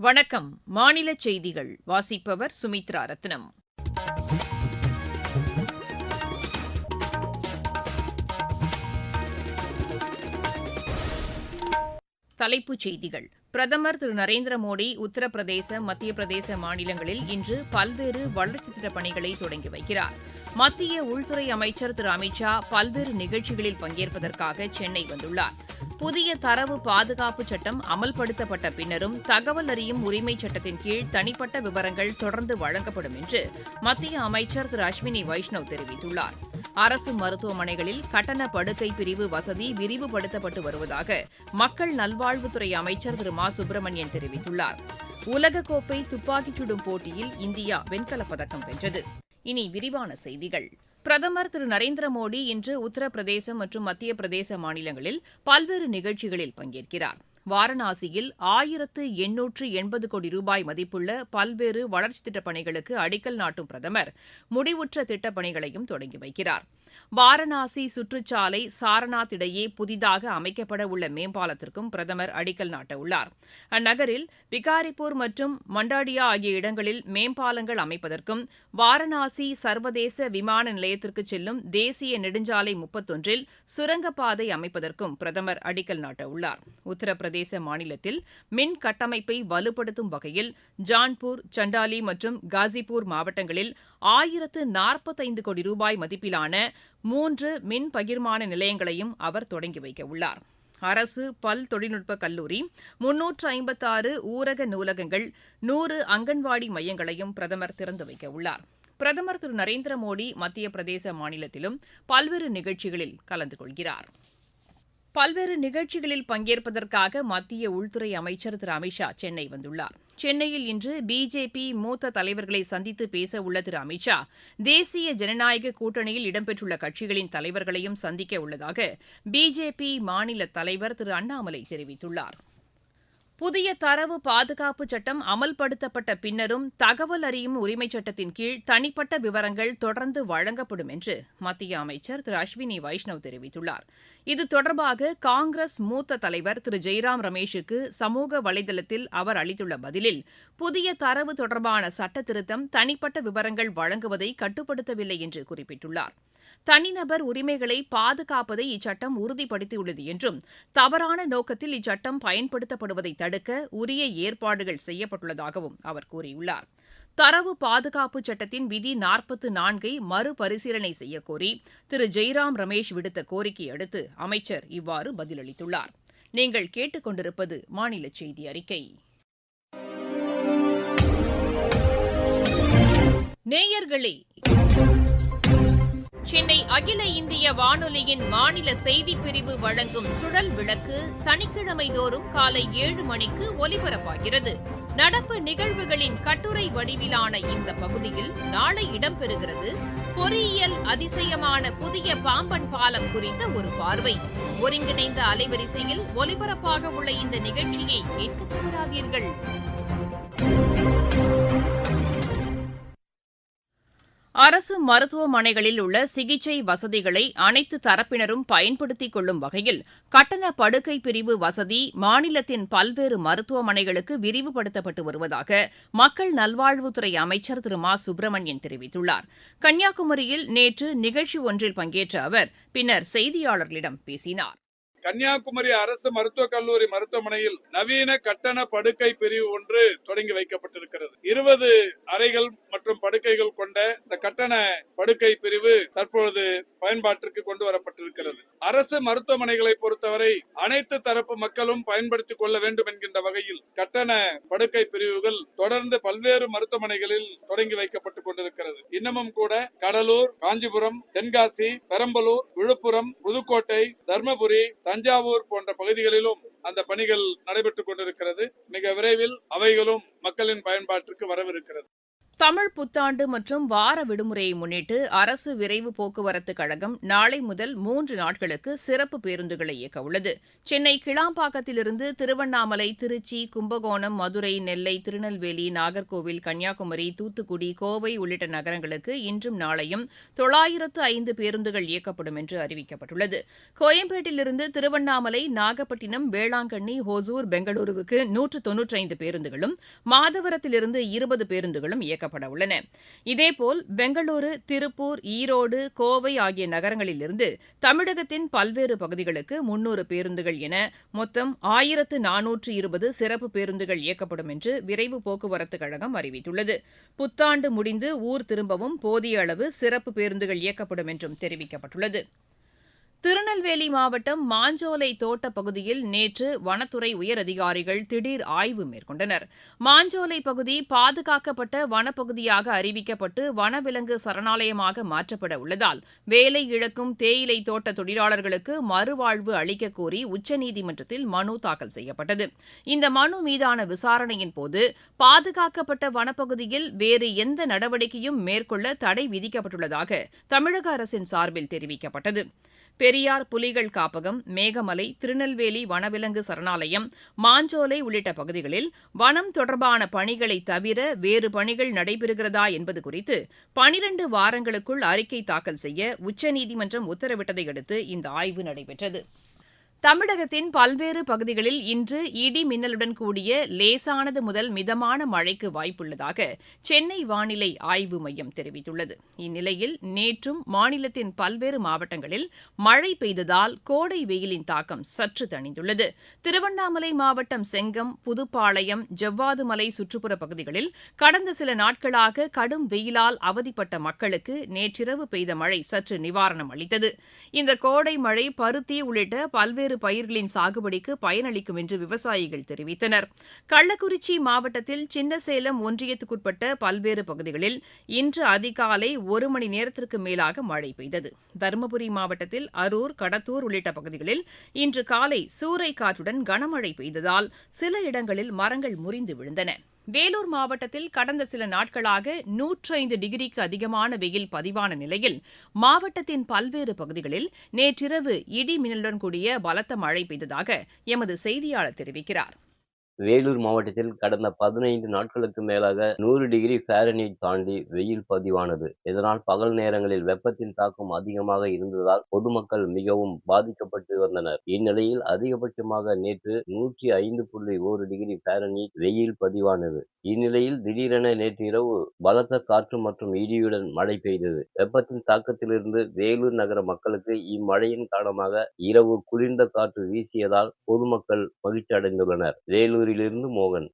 வணக்கம். மாநில செய்திகள். வாசிப்பவர் சுமித்ரா ரத்னம். தலைப்புச் செய்திகள். பிரதமர் திரு. நரேந்திர மோடி உத்தரப்பிரதேச மத்திய பிரதேச மாநிலங்களில் இன்று பல்வேறு வளர்ச்சித் திட்டப் பணிகளை தொடங்கி வைக்கிறார். மத்திய உள்துறை அமைச்சர் திரு. அமித் ஷா பல்வேறு நிகழ்ச்சிகளில் பங்கேற்பதற்காக சென்னை வந்துள்ளார். புதிய தரவு பாதுகாப்பு சட்டம் அமல்படுத்தப்பட்ட பின்னரும் தகவல் அறியும் உரிமைச் சட்டத்தின் கீழ் தனிப்பட்ட விவரங்கள் தொடர்ந்து வழங்கப்படும் என்று மத்திய அமைச்சர் திரு அஸ்வினி வைஷ்ணவ் தெரிவித்துள்ளார். அரசு மருத்துவமனைகளில் கட்டண படுக்கை பிரிவு வசதி விரிவுபடுத்தப்பட்டு வருவதாக மக்கள் நல்வாழ்வுத்துறை அமைச்சர் திரு மா சுப்பிரமணியன் தெரிவித்துள்ளார். உலகக்கோப்பை துப்பாக்கிச் சுடும் போட்டியில் இந்தியா வெண்கலப் பதக்கம் வென்றது. இனி விரிவான செய்திகள். பிரதமர் திரு நரேந்திர மோடி இன்று உத்தரப்பிரதேசம் மற்றும் மத்திய பிரதேச மாநிலங்களில் பல்வேறு நிகழ்ச்சிகளில் பங்கேற்கிறார். வாரணாசியில் ஆயிரத்து எண்ணூற்று எண்பது கோடி ரூபாய் மதிப்புள்ள பல்வேறு வளர்ச்சித் திட்டப் பணிகளுக்கு அடிக்கல் நாட்டும் பிரதமர். முடிவுற்ற திட்டப் பணிகளையும் தொடங்கி வைக்கிறார். வாரணாசி சுற்றுச்சாலை சாரநாத் இடையே புதிதாக அமைக்கப்பட உள்ள மேம்பாலத்திற்கும் பிரதமர் அடிக்கல் நாட்டவுள்ளார். அந்நகரில் பிகாரிப்பூர் மற்றும் மண்டாடியா ஆகிய இடங்களில் மேம்பாலங்கள் அமைப்பதற்கும் வாரணாசி சர்வதேச விமான நிலையத்திற்கு செல்லும் தேசிய நெடுஞ்சாலை முப்பத்தொன்றில் சுரங்கப்பாதை அமைப்பதற்கும் பிரதமர் அடிக்கல் நாட்டவுள்ளார். உத்தரப்பிரதேச மாநிலத்தில் மின் கட்டமைப்பை வலுப்படுத்தும் வகையில் ஜான்பூர் சண்டாலி மற்றும் காசிப்பூர் மாவட்டங்களில் ஆயிரத்து நாற்பத்தைந்து கோடி ரூபாய் மதிப்பிலான மூன்று மின் பகிர்மான நிலையங்களையும் அவர் தொடங்கி வைக்க உள்ளார். அரசு பல் தொழில்நுட்ப கல்லூரி முன்னூற்று ஐம்பத்தாறு ஊரக நூலகங்கள் நூறு அங்கன்வாடி மையங்களையும் பிரதமர் திறந்து வைக்க உள்ளார். பிரதமர் திரு நரேந்திர மோடி மத்திய பிரதேச மாநிலத்திலும் பல்வேறு நிகழ்ச்சிகளில் கலந்து கொள்கிறார். பல்வேறு நிகழ்ச்சிகளில் பங்கேற்பதற்காக மத்திய உள்துறை அமைச்சர் திரு. அமித்ஷா சென்னை வந்துள்ளார். சென்னையில் இன்று பிஜேபி மூத்த தலைவர்களை சந்தித்து பேச உள்ள திரு. அமித்ஷா தேசிய ஜனநாயக கூட்டணியில் இடம்பெற்றுள்ள கட்சிகளின் தலைவர்களையும் சந்திக்க உள்ளதாக பிஜேபி மாநில தலைவர் திரு. அண்ணாமலை தெரிவித்துள்ளார். புதிய தரவு பாதுகாப்பு சட்டம் அமல்படுத்தப்பட்ட பின்னரும் தகவல் அறியும் உரிமைச் சட்டத்தின் கீழ் தனிப்பட்ட விவரங்கள் தொடர்ந்து வழங்கப்படும் என்று மத்திய அமைச்சர் திரு அஸ்வினி வைஷ்ணவ் தெரிவித்துள்ளார். இது தொடர்பாக காங்கிரஸ் மூத்த தலைவர் திரு ஜெய்ராம் ரமேஷுக்கு சமூக வலைதளத்தில் அவர் அளித்துள்ள பதிலில் புதிய தரவு தொடர்பான சட்ட திருத்தம் தனிப்பட்ட விவரங்கள் வழங்குவதை கட்டுப்படுத்தவில்லை என்று குறிப்பிட்டுள்ளார். தனிநபர் உரிமைகளை பாதுகாப்பதை இச்சட்டம் உறுதிப்படுத்தியுள்ளது என்றும் தவறான நோக்கத்தில் இச்சட்டம் பயன்படுத்தப்படுவதை தடுக்க உரிய ஏற்பாடுகள் செய்யப்பட்டுள்ளதாகவும் அவர் கூறியுள்ளார். தரவு பாதுகாப்பு சட்டத்தின் விதி நாற்பத்து நான்கை மறுபரிசீலனை செய்யக்கோரி திரு. ஜெய்ராம் ரமேஷ் விடுத்த கோரிக்கையை அடுத்து அமைச்சர் இவ்வாறு பதிலளித்துள்ளார். நீங்கள் கேட்டுக்கொண்டிருப்பது மாநில செய்தி அறிக்கை. நேயர்களே சென்னை அகில இந்திய வானொலியின் மாநில செய்திப் பிரிவு வழங்கும் சுழல் விளக்கு சனிக்கிழமை தோறும் காலை ஏழு மணிக்கு ஒலிபரப்பாகிறது. நடப்பு நிகழ்வுகளின் கட்டுரை வடிவிலான இந்த பகுதியில் நாளை இடம்பெறுகிறது பொறியியல் அதிசயமான புதிய பாம்பன் பாலம் குறித்த ஒரு பார்வை. ஒருங்கிணைந்த அலைவரிசையில் ஒலிபரப்பாக உள்ள இந்த நிகழ்ச்சியை கேட்க தவறாதீர்கள் அரசு மருத்துவமனைகளில் உள்ள சிகிச்சை வசதிகளை அனைத்து தரப்பினரும் பயன்படுத்திக் கொள்ளும் வகையில் கட்டண படுக்கை பிரிவு வசதி மாநிலத்தின் பல்வேறு மருத்துவமனைகளுக்கு விரிவுபடுத்தப்பட்டு வருவதாக மக்கள் நல்வாழ்வுத்துறை அமைச்சர் திரு மா சுப்பிரமணியன் தெரிவித்துள்ளார். கன்னியாகுமரியில் நேற்று நிகழ்ச்சி ஒன்றில் பங்கேற்ற அவர் பின்னர் செய்தியாளர்களிடம் பேசினார். கன்னியாகுமரி அரசு மருத்துவக் கல்லூரி மருத்துவமனையில் நவீன கட்டண படுக்கை பிரிவு ஒன்று தொடங்கி வைக்கப்பட்டிருக்கிறது. இருபது அறைகள் மற்றும் படுக்கைகள் கொண்ட இந்த கட்டண படுக்கை பிரிவு தற்பொழுது பயன்பாட்டிற்கு கொண்டு வரப்பட்டிருக்கிறது. அரசு மருத்துவமனைகளை பொறுத்தவரை அனைத்து தரப்பு மக்களும் பயன்படுத்திக் கொள்ள வேண்டும் என்கின்ற வகையில் கட்டண படுக்கை பிரிவுகள் தொடர்ந்து பல்வேறு மருத்துவமனைகளில் தொடங்கி வைக்கப்பட்டுக் கொண்டிருக்கிறது. இன்னமும் கூட கடலூர் காஞ்சிபுரம் தென்காசி பெரம்பலூர் விழுப்புரம் புதுக்கோட்டை தருமபுரி தஞ்சாவூர் போன்ற பகுதிகளிலும் அந்த பணிகள் நடைபெற்றுக் கொண்டிருக்கிறது. மிக விரைவில் அவைகளும் மக்களின் பயன்பாட்டிற்கு வரவிருக்கிறது. தமிழ் புத்தாண்டு மற்றும் வார விடுமுறையை முன்னிட்டு அரசு விரைவு போக்குவரத்து கழகம் நாளை முதல் மூன்று நாட்களுக்கு சிறப்பு பேருந்துகளை இயக்க உள்ளது. சென்னை கிளாம்பாக்கத்திலிருந்து திருவண்ணாமலை திருச்சி கும்பகோணம் மதுரை நெல்லை திருநெல்வேலி நாகர்கோவில் கன்னியாகுமரி தூத்துக்குடி கோவை உள்ளிட்ட நகரங்களுக்கு இன்றும் நாளையும் தொள்ளாயிரத்து ஐந்து பேருந்துகள் இயக்கப்படும் என்று அறிவிக்கப்பட்டுள்ளது. கோயம்பேட்டிலிருந்து திருவண்ணாமலை நாகப்பட்டினம் வேளாங்கண்ணி ஹொசூர் பெங்களூருவுக்கு நூற்று தொன்னூற்றைந்து பேருந்துகளும் மாதவரத்திலிருந்து இருபது பேருந்துகளும் இயக்கப்படும் இயக்கப்பட உள்ளன. இதேபோல் பெங்களூரு திருப்பூர் ஈரோடு கோவை ஆகிய நகரங்களிலிருந்து தமிழகத்தின் பல்வேறு பகுதிகளுக்கு முன்னூறு பேருந்துகள் என மொத்தம் ஆயிரத்து நானூற்று இருபது சிறப்பு பேருந்துகள் இயக்கப்படும் என்று விரைவு போக்குவரத்து கழகம் அறிவித்துள்ளது. புத்தாண்டு முடிந்து ஊர் திரும்பவும் போதிய அளவு சிறப்பு பேருந்துகள் இயக்கப்படும் என்றும் தெரிவிக்கப்பட்டுள்ளது. திருநெல்வேலி மாவட்டம் மாஞ்சோலை தோட்ட பகுதியில் நேற்று வனத்துறை உயரதிகாரிகள் திடீர் ஆய்வு மேற்கொண்டனர். மாஞ்சோலை பகுதி பாதுகாக்கப்பட்ட வனப்பகுதியாக அறிவிக்கப்பட்டு வனவிலங்கு சரணாலயமாக மாற்றப்பட உள்ளதால் வேலை இழக்கும் தேயிலை தோட்ட தொழிலாளர்களுக்கு மறுவாழ்வு அளிக்க கோரி உச்சநீதிமன்றத்தில் மனு தாக்கல் செய்யப்பட்டது. இந்த மனு மீதான விசாரணையின் போது பாதுகாக்கப்பட்ட வனப்பகுதியில் வேறு எந்த நடவடிக்கையும் மேற்கொள்ள தடை விதிக்கப்பட்டுள்ளதாக தமிழக அரசின் சார்பில் தெரிவிக்கப்பட்டது. பெரியார் புலிகள் காப்பகம் மேகமலை திருநெல்வேலி வனவிலங்கு சரணாலயம் மாஞ்சோலை உள்ளிட்ட பகுதிகளில் வனம் தொடர்பான பணிகளை தவிர வேறு பணிகள் நடைபெறுகிறதா என்பது குறித்து பனிரண்டு வாரங்களுக்குள் அறிக்கை தாக்கல் செய்ய உச்சநீதிமன்றம் உத்தரவிட்டதை அடுத்து இந்த ஆய்வு நடைபெற்றது. தமிழகத்தின் பல்வேறு பகுதிகளில் இன்று இடி மின்னலுடன் கூடிய லேசானது முதல் மிதமான மழைக்கு வாய்ப்புள்ளதாக சென்னை வானிலை ஆய்வு மையம் தெரிவித்துள்ளது. இந்நிலையில் நேற்றும் மாநிலத்தின் பல்வேறு மாவட்டங்களில் மழை பெய்ததால் கோடை வெயிலின் தாக்கம் சற்று தணிந்துள்ளது. திருவண்ணாமலை மாவட்டம் செங்கம் புதுப்பாளையம் ஜவ்வாதுமலை சுற்றுப்புற பகுதிகளில் கடந்த சில நாட்களாக கடும் வெயிலால் அவதிப்பட்ட மக்களுக்கு நேற்றிரவு பெய்த மழை சற்று நிவாரணம் அளித்தது. இந்த கோடை மழை பருத்தி உள்ளிட்ட பல்வேறு பல்வேறு பயிர்களின் சாகுபடிக்கு பயனளிக்கும் என்று விவசாயிகள் தெரிவித்தனர். கள்ளக்குறிச்சி மாவட்டத்தில் சின்னசேலம் ஒன்றியத்துக்குட்பட்ட பல்வேறு பகுதிகளில் இன்று அதிகாலை ஒரு மணி நேரத்திற்கு மேலாக மழை பெய்தது. தருமபுரி மாவட்டத்தில் அரூர் கடத்தூர் உள்ளிட்ட பகுதிகளில் இன்று காலை சூறை காற்றுடன் கனமழை பெய்ததால் சில இடங்களில் மரங்கள் முறிந்து விழுந்தன. வேலூர் மாவட்டத்தில் கடந்த சில நாட்களாக நூற்று ஐந்து டிகிரிக்கு அதிகமான வெயில் பதிவான நிலையில் மாவட்டத்தின் பல்வேறு பகுதிகளில் நேற்றிரவு இடி மின்னலுடன் கூடிய பலத்த மழை பெய்ததாக எமது செய்தியாளர் தெரிவிக்கிறார். வேலூர் மாவட்டத்தில் கடந்த பதினைந்து நாட்களுக்கு மேலாக நூறு டிகிரி ஃபாரன்ஹீட் தாண்டி வெயில் பதிவானது. இதனால் பகல் நேரங்களில் வெப்பத்தின் தாக்கம் அதிகமாக இருந்ததால் பொதுமக்கள் மிகவும் பாதிக்கப்பட்டு வந்தனர். இந்நிலையில் அதிகபட்சமாக நேற்று நூற்றி ஐந்து புள்ளி ஒரு டிகிரி ஃபாரன்ஹீட் வெயில் பதிவானது. இந்நிலையில் திடீரென நேற்று இரவு பலத்த காற்று மற்றும் இடியுடன் மழை பெய்தது. வெப்பத்தின் தாக்கத்திலிருந்து வேலூர் நகர மக்களுக்கு இம்மழையின் காரணமாக இரவு குளிர்ந்த காற்று வீசியதால் பொதுமக்கள் மகிழ்ச்சி அடைந்துள்ளனர் வேலூரிலிருந்து மோகன்.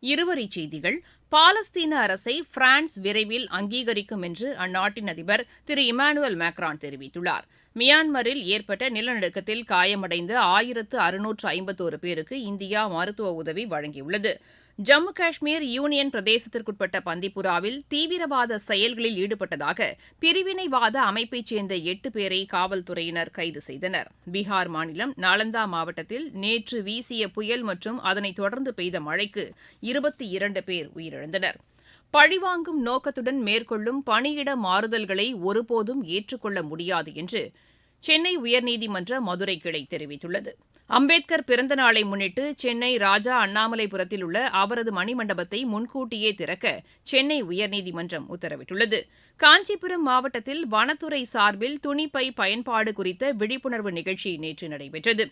இருவரிச் செய்திகள். பாலஸ்தீன அரசை பிரான்ஸ் விரைவில் அங்கீகரிக்கும் என்று அந்நாட்டின் அதிபர் திரு இமானுவேல் மேக்ரான் தெரிவித்துள்ளார். மியான்மரில் ஏற்பட்ட நிலநடுக்கத்தில் காயமடைந்த ஆயிரத்து அறுநூற்று ஐம்பத்தோரு பேருக்கு இந்தியா மருத்துவ உதவி வழங்கியுள்ளது. ஜம்மு காஷ்மீர் யூனியன் பிரதேசத்திற்குட்பட்ட பந்திப்புராவில் தீவிரவாத செயல்களில் ஈடுபட்டதாக பிரிவினைவாத அமைப்பைச் சேர்ந்த எட்டு பேரை காவல்துறையினர் கைது செய்தனர். பீகார் மாநிலம் நாலந்தா மாவட்டத்தில் நேற்று வீசிய புயல் மற்றும் அதனைத் தொடர்ந்து பெய்த மழைக்கு இருபத்தி இரண்டு பேர் உயிரிழந்தனர். பழிவாங்கும் நோக்கத்துடன் மேற்கொள்ளும் பணியிட மாறுதல்களை ஒருபோதும் ஏற்றுக்கொள்ள முடியாது என்று சென்னை உயர்நீதிமன்ற மதுரை கிளை தெரிவித்துள்ளது. அம்பேத்கர் பிறந்த நாளை முன்னிட்டு சென்னை ராஜா அண்ணாமலைபுரத்தில் உள்ள அவரது மணிமண்டபத்தை முன்கூட்டியே திறக்க சென்னை உயர்நீதிமன்றம் உத்தரவிட்டுள்ளது. காஞ்சிபுரம் மாவட்டத்தில் வனத்துறை சார்பில் துணிப்பை பயன்பாடு குறித்த விழிப்புணர்வு நிகழ்ச்சி நேற்று நடைபெற்றது.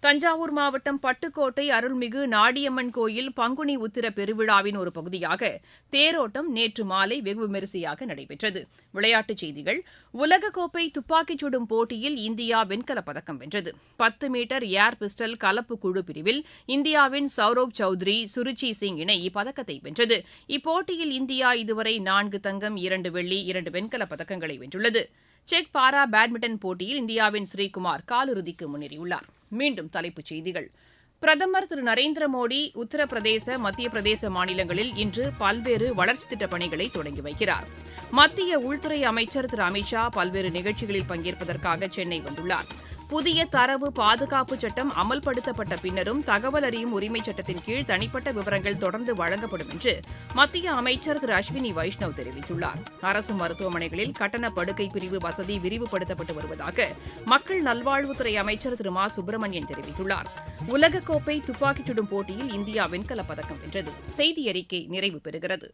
தஞ்சாவூர் மாவட்டம் பட்டுக்கோட்டை அருள்மிகு நாடியம்மன் கோயில் பங்குனி உத்திர பெருவிழாவின் ஒரு பகுதியாக தேரோட்டம் நேற்று மாலை வெகு விமரிசையாக நடைபெற்றது. விளையாட்டுச் செய்திகள். உலகக்கோப்பை துப்பாக்கிச் சுடும் போட்டியில் இந்தியா வெண்கலப் பதக்கம் வென்றது. பத்து மீட்டர் ஏர் பிஸ்டல் கலப்பு குழு பிரிவில் இந்தியாவின் சௌரவ் சௌத்ரி சுருச்சி சிங் இணை இப்பதக்கத்தை வென்றது. இப்போட்டியில் இந்தியா இதுவரை நான்கு தங்கம் இரண்டு வெள்ளி இரண்டு வெண்கலப் பதக்கங்களை வென்றுள்ளது. செக் பாரா பேட்மிண்டன் போட்டியில் இந்தியாவின் ஸ்ரீகுமார் காலிறுதிக்கு முன்னேறியுள்ளார். மீண்டும் தலைப்புச் செய்திகள். பிரதமர் திரு நரேந்திர மோடி உத்தரப்பிரதேச மத்திய பிரதேச மாநிலங்களில் இன்று பல்வேறு வளர்ச்சித் திட்டப் பணிகளை தொடங்கி வைக்கிறார். மத்திய உள்துறை அமைச்சர் திரு அமித் ஷா பல்வேறு நிகழ்ச்சிகளில் பங்கேற்பதற்காக சென்னை வந்துள்ளார். புதிய தரவு பாதுகாப்பு சட்டம் அமல்படுத்தப்பட்ட பின்னரும் தகவல் அறியும் உரிமை சட்டத்தின் கீழ் தனிப்பட்ட விவரங்கள் தொடர்ந்து வழங்கப்படும் என்று மத்திய அமைச்சர் திரு அஸ்வினி வைஷ்ணவ் தெரிவித்துள்ளார். அரசு மருத்துவமனைகளில் கட்டண படுக்கை பிரிவு வசதி விரிவுபடுத்தப்பட்டு வருவதாக மக்கள் நல்வாழ்வுத்துறை அமைச்சர் திரு மா. சுப்பிரமணியன் தெரிவித்துள்ளார். உலகக்கோப்பை துப்பாக்கிச் சுடும் போட்டியில் இந்தியா வெண்கலப் பதக்கம் வென்றது. செய்தி அறிக்கை நிறைவு பெறுகிறது.